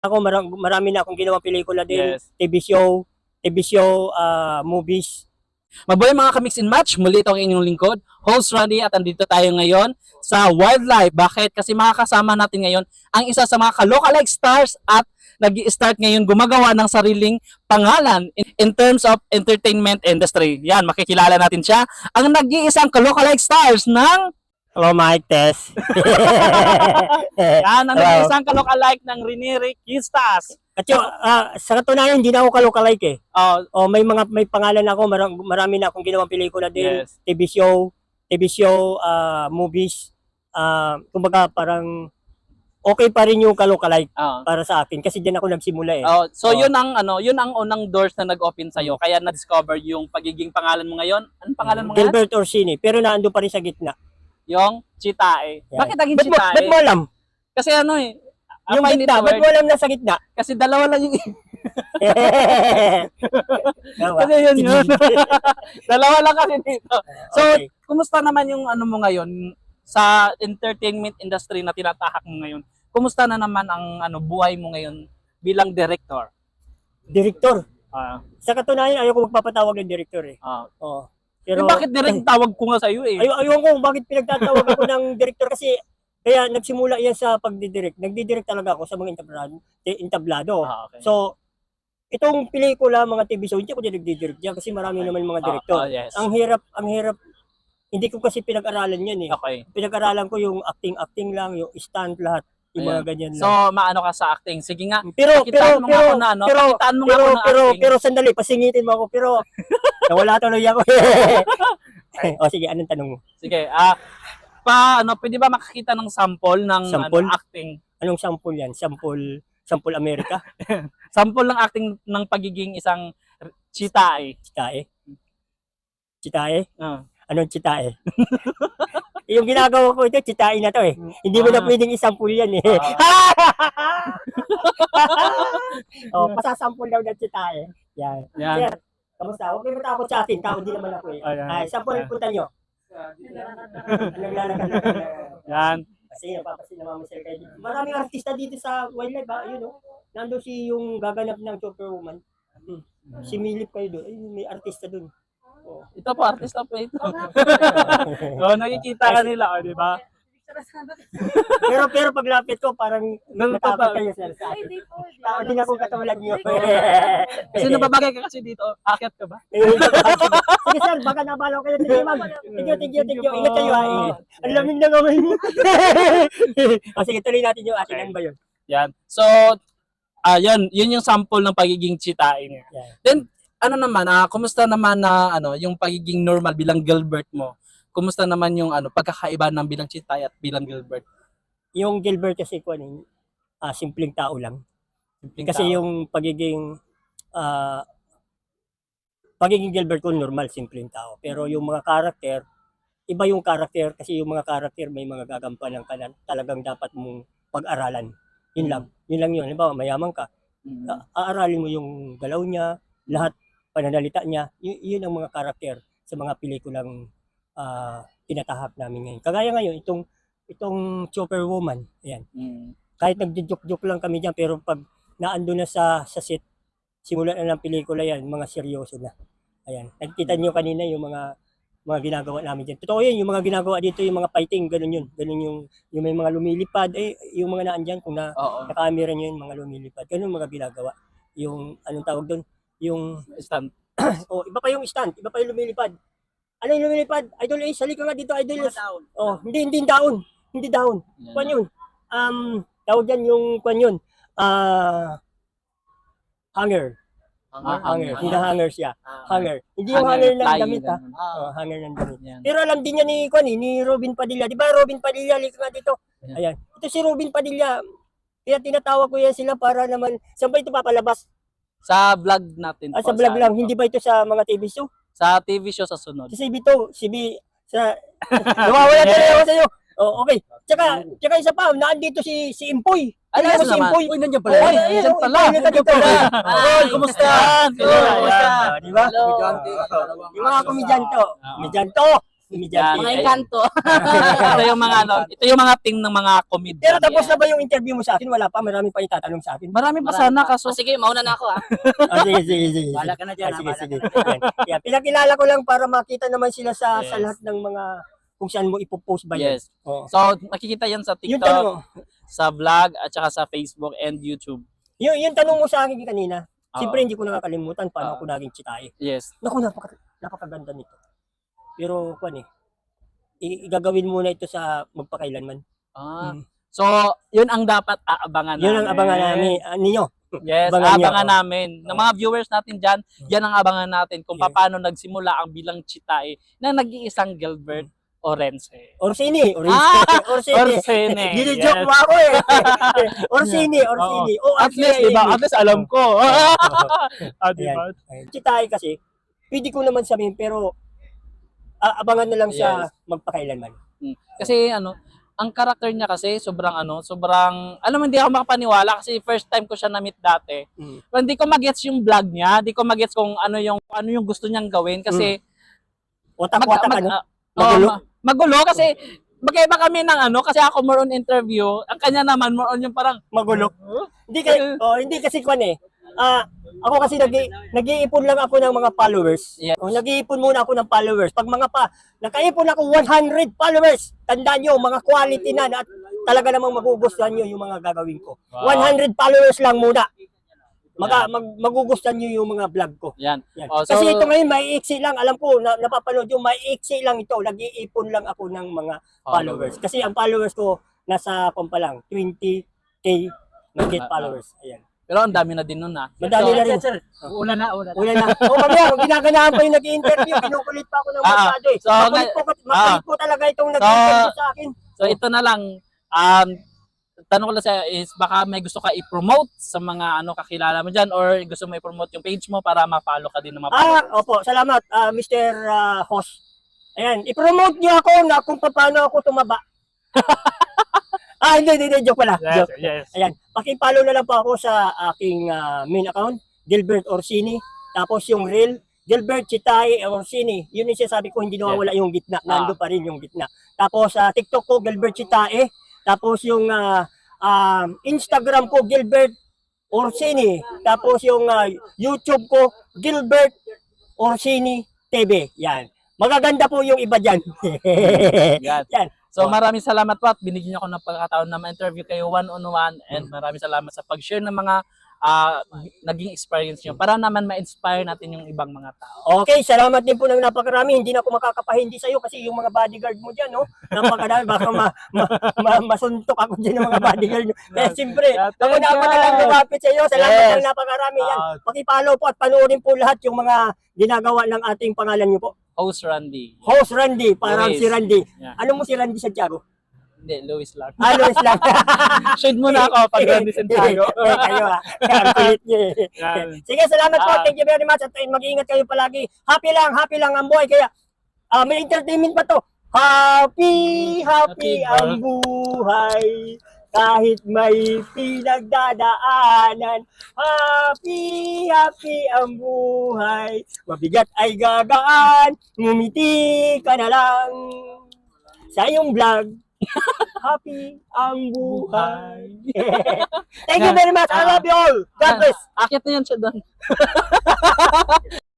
Ako, marami, marami na akong ginawang pelikula din. Yes. TV show, TV show, ah, movies. Mabuhay mga ka-mix and match, muli ito ang inyong lingkod, host Randy at andito tayo ngayon sa Wildlife. Bakit? Kasi makakasama natin ngayon ang isa sa mga ka-lookalike stars at nag start ngayon gumagawa ng sariling pangalan in, in terms of entertainment industry. Yan, makikilala natin siya. Ang nag-iisang ka-lookalike stars ng Hello, Mike Tess. yan, ang Hello. nag-iisang ka-lookalike ng Riniri Kistas. At yung, ah, sa katunayan, hindi na ako kalokalike eh. Oh, O may mga may pangalan ako, marami, marami na akong ginawang pelikula din, yes. TV show, TV show, ah, movies. Ah, kumbaga parang okay pa rin yung kalokalike Oh. para sa akin kasi diyan ako nagsimula eh. Oh, so Oh. yun ang ano, yun ang unang doors na nag-open sa kaya na-discover yung pagiging pangalan mo ngayon. Anong pangalan mo ngayon? Gilbert Orsini, pero naando pa rin sa gitna. Yung Chitae. Yan. Bakit naging Ba't mo, Chitae? ba't mo alam? Kasi ano eh, I yung find it gitna, ba't weird. mo alam na sa gitna? Kasi dalawa lang yung Tama. kasi yun yun. dalawa lang kasi dito. So, Okay. kumusta naman yung ano mo ngayon sa entertainment industry na tinatahak mo ngayon? Kumusta na naman ang ano buhay mo ngayon bilang director? Director. Ah, Sa katunayan, ayaw ko magpapatawag ng director eh. ah. Oo. Pero, Pero, bakit direct tawag ko nga sa iyo eh? Ay, ayaw ko bakit pinagtatawag ako ng director kasi kaya nagsimula yan sa pagdidirect. Nagdidirect talaga ako sa mga entablado. entablado. Ah, okay. So, itong pelikula, mga TV show, hindi ako din nagdidirect yan kasi marami naman mga director. Ah, ah, yes. Ang hirap, ang hirap, hindi ko kasi pinag-aralan yan eh. Okay. Pinag-aralan ko yung acting-acting lang, yung stunt lahat, yung mga ganyan So, lang. maano ka sa acting? Sige nga, Pero, pero, pakitaan mo pero, ako na ano, pero, pakitaan mo nga pero, ako ng pero, acting. pero, sandali, pasingitin mo ako, pero, nawala tuloy ako. o sige, anong tanong mo? Sige, ah, pa, ano, pwede ba makakita ng sample ng Sample? Ano, acting? Anong sample yan? Sample, sample Amerika? Sample ng acting ng pagiging isang chitae. Chitae? Chitae? Ah. Anong chitae? Yung ginagawa ko ito, chitae na to eh. Hindi mo na Ah. pwedeng isampul yan eh. oh, pasasampul daw ng chitae. Yan. Yan. Sir, kamusta? Huwag kayo matakot sa akin. Tao din naman ako eh. Ayan. Ay, sampul punta nyo. Anong lalakad? Yan. Kasi napapasin na mama sir kayo. Maraming artista dito sa wildlife ha. Yun oh. Nandun si yung gaganap ng Superwoman. Hmm. Si Milip kayo doon. Ay, may artista doon. Oh. Ito po, artista po ito. so, nakikita ka nila, oh, di ba? pero pero paglapit ko parang Natatakot. kayo sir sa akin. Tao din ako katulad niyo. Kasi nababagay ka kasi dito. Akyat ka ba? Sige sir, baka nabalaw kayo. Tigyo ma'am. Tigyo, tigyo, tigyo. Ingat kayo ha. po. Ang lamig na naman. o sige, tuloy natin yung atin. Okay. Ano ba yun? Yan. So, ah yun, yun yung sample ng pagiging. Yan. Then, ano naman, ah, kumusta naman na ano, yung pagiging normal bilang Gilbert mo? Kumusta naman yung ano, pagkakaiba ng bilang chitae at bilang Gilbert? Yung Gilbert kasi ko ano, ah, simpleng tao lang. Simpleng Kasi tao. yung pagiging ah pagiging Gilbert ko normal, simpleng tao. Pero yung mga karakter, iba yung karakter kasi yung mga karakter may mga gagampanan ka na talagang dapat mong pag-aralan. Yun lang. Yun lang yun. Halimbawa, mayaman ka. Mm. a- aaralin mo yung galaw niya, lahat pananalita niya. Yun ang mga karakter sa mga pelikulang ah, tinatahak namin ngayon. Kagaya ngayon, itong itong Superwoman, ayan Mm. kahit nagjo-joke lang kami diyan pero pag naando na sa sa set simula na ng pelikula yan mga seryoso na ayan nakikita niyo kanina yung mga mga ginagawa namin diyan totoo yun yung mga ginagawa dito yung mga fighting ganun yun ganun yung yung may mga lumilipad eh yung mga naandyan kung na Oo. nakamera niyo yung mga lumilipad ganun mga ginagawa yung anong tawag doon yung Stand. oh iba pa yung stand iba pa yung lumilipad ano yung lumilipad idol eh salika nga dito idol oh hindi hindi down hindi down Yan. kwan yun. Um, tawag dyan yung kwan yun. Ah, hanger. Ah, hanger. hanger. Hindi na hanger siya. Ah, Hanger. Hindi yung hanger, ng damit ha. ganun. Oh, hanger ng damit. Yan. Pero alam din niya ni kwan eh, ni Robin Padilla. Di ba Robin Padilla? Lika nga dito. Yeah. Ayan. Ito si Robin Padilla. Kaya tinatawag ko yan sila para naman, saan ba ito papalabas? Sa vlog natin Ah, po, sa vlog lang. ano Hindi ba ito sa mga TV show? Sa TV show sa sunod. Si CB to, CB, sa, nawawala talaga ako sa'yo. Oh, okay. Tsaka, tsaka isa pa, naandito si, si Impoy. Ay, mo yes si naman. Impoy? Uy, nandiyan pala. Ay, Nandiyan pala. Nandiyan ay, pala. ay, kumusta? Ayan, Kumusta? ayan, Di ba? Hello. Yung mga komedyanto. Komedyanto. Yan. Mga Ay- engkanto. ito yung mga ano, ito yung mga team ng mga comedian. Pero tapos na ba yung interview mo sa akin? Wala pa, marami pa itatanong sa akin. Marami pa Marami sana pa. kaso O, sige, mauna na ako ah. Ah, sige, sige, sige. Bahala ka na dyan, Ah, sige, sige. Kaya pinakilala ko lang para makita naman sila sa sa Yes. lahat ng mga kung saan mo ipopost ba yan. Yes. Oo. So, makikita yan sa TikTok, sa vlog, at saka sa Facebook and YouTube. yung, yung tanong mo sa akin kanina, Oo. siyempre hindi ko nakakalimutan paano Oo. ako naging chitae. Yes. Naku, napaka, napakaganda nito. Pero, kwan eh, i- igagawin muna ito sa magpakailanman. Ah. Mm. So, yun ang dapat aabangan Yun ang namin. abangan namin, ah, ninyo. Yes, Abangan niyo, abangan oh. namin. Ng mga viewers natin dyan, yan ang abangan natin kung Yeah. paano nagsimula ang bilang chitae na nag-iisang Gilbert Orense. Orsini, Orsini, Ah, Orsini. Orsene. Gini-joke yes. mo ako eh. Orsini, Orsini. Oh, At least, di ba? At least alam ko. ah, di ba? Si tayo kasi, pwede ko naman sabihin, pero abangan na lang sa Yes. magpakailanman. Mm. Kasi ano, ang karakter niya kasi sobrang ano, sobrang alam mo hindi ako makapaniwala kasi first time ko siya na-meet dati. Mm. Pero hindi ko magets yung vlog niya, hindi ko magets kung ano yung ano yung gusto niyang gawin kasi Watak-watak mag- ano? ah, Magulo? oh, ma- magulo kasi magkaiba kami ng ano kasi ako more on interview, ang kanya naman more on yung parang Magulo. Hindi kasi, oh, hindi kasi kwan eh. Ah, ako kasi nag nag-iipon lang ako ng mga followers. Yeah. Oh, nag-iipon muna ako ng followers. Pag mga pa, nakaipon ako 100 followers. Tandaan nyo, mga quality na at talaga namang magugustuhan nyo yung mga gagawin ko. Wow. 100 followers lang muna. Mag, mag, magugustuhan nyo yung mga vlog ko. yan. Yan. Oh, so- Kasi ito ngayon, maiiksi lang. Alam ko, na, napapanood yung maiiksi lang ito. Nag-iipon lang ako ng mga followers. Kasi ang followers ko, nasa kung pa lang, 20k magit Ah, ah. followers. Ayan. Pero ang dami na din nun ah. Madami na rin. Una na, una na. Una na. O mamaya, ginaganahan pa yung nag-interview. Kinukulit pa ako ng Ah, masyado eh. so, makulit, po, makulit po talaga itong nag-interview sa akin. So ito na lang um tanong ko lang sa is baka may gusto ka i-promote sa mga ano kakilala mo diyan or gusto mo i-promote yung page mo para ma-follow ka din ng mga Ah, opo, salamat, ah, Mr. ah, Host. Ayan, i-promote niyo ako na kung paano ako tumaba. ah, hindi, hindi, hindi, joke pala. Yes, Joke. yes. Ayan, pakipollow na lang po ako sa aking ah, main account, Gilbert Orsini. Tapos yung reel, Gilbert Chitay Orsini. Yun yung sinasabi ko, hindi nawawala yung gitna. Nando pa rin yung gitna. Tapos sa TikTok ko, Gilbert Chitae. Tapos yung ah, ah, Instagram ko, Gilbert Orsini. Tapos yung ah, YouTube ko, Gilbert Orsini TV. Yan. Magaganda po yung iba dyan. Yan. So maraming salamat po at binigyan niyo ako ng pagkakataon na ma-interview kayo one on one and maraming salamat sa pag-share ng mga ah, naging experience niyo para naman ma-inspire natin yung ibang mga tao. Okay, salamat din po ng napakarami. Hindi na ako makakapahindi sa iyo kasi yung mga bodyguard mo diyan, no? Napakarami baka ma, ma, ma- masuntok ako diyan ng mga bodyguard. Kaya siyempre, Yeah, ako na ako na lang lumapit sa iyo. Salamat Yes. ng napakarami yan. Pakipollow po at panoorin po lahat yung mga ginagawa ng ating pangalan niyo po. Host Randy. Host Randy, parang Luis. si Randy. Yeah. Ano mo si Randy Santiago? Hindi, Luis lang. Ah, Luis lang. Shade mo na ako pag Randy Santiago. eh, kayo ah. Ang kulit niyo eh. Yan. Sige, salamat po. Ah. Thank you very much. At eh, mag-iingat kayo palagi. Happy lang, happy lang ang buhay. Kaya ah, may entertainment pa to. Happy, happy Happy ang buhay. Kahit may pinagdadaanan. Happy, happy ang buhay. Mabigat ay gagaan. Ngumiti ka na lang. Sa iyong vlog. happy ang buhay. Thank you very much. I love you all. God bless. Akit na yan siya doon.